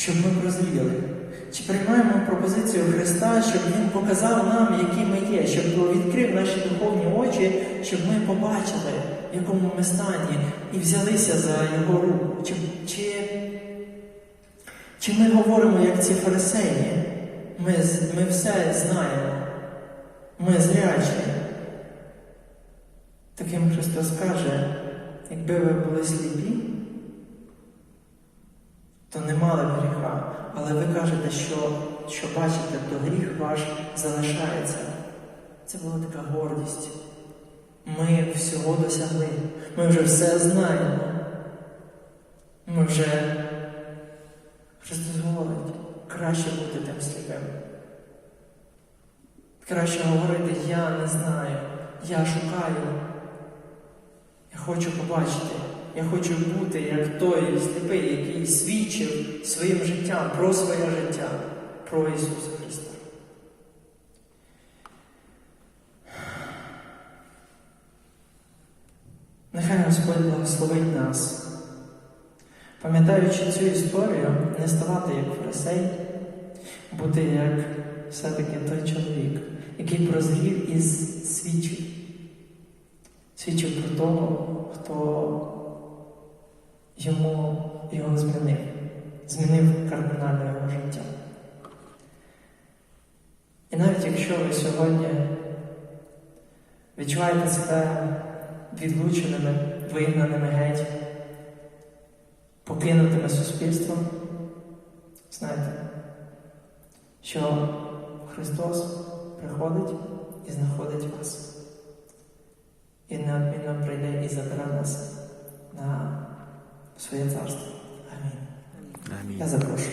щоб ми прозріли? Чи приймаємо пропозицію Христа, щоб Він показав нам, які ми є, щоб відкрив наші духовні очі, щоб ми побачили, в якому ми стані, і взялися за Його руку? Чи, чи, чи ми говоримо, як ці фарисеї? Ми, ми все знаємо, ми зрячі. Таким Христос каже, якби ви були сліпі, то не мали гріха. Але ви кажете, що, що бачите, то гріх ваш залишається. Це була така гордість. Ми всього досягли. Ми вже все знаємо. Ми вже Христос говорить, краще бути тим сліпим. Краще говорити, я не знаю, я шукаю. Я хочу побачити. Я хочу бути як той сліпий, який свідчив своїм життям про своє життя, про Ісуса Христа. Нехай Господь благословить нас, пам'ятаючи цю історію, не ставати як фарисей, бути як все-таки той чоловік, який прозрів і свідчив. Свідчив про того, хто йому його змінив, змінив кардинально його життя. І навіть якщо ви сьогодні відчуваєте себе відлученими, вигнаними геть, покинутими суспільством, знайте, що Христос приходить і знаходить вас. І неодмінно прийде і забере нас на своє царство. Амінь. Амінь. Я запрошую.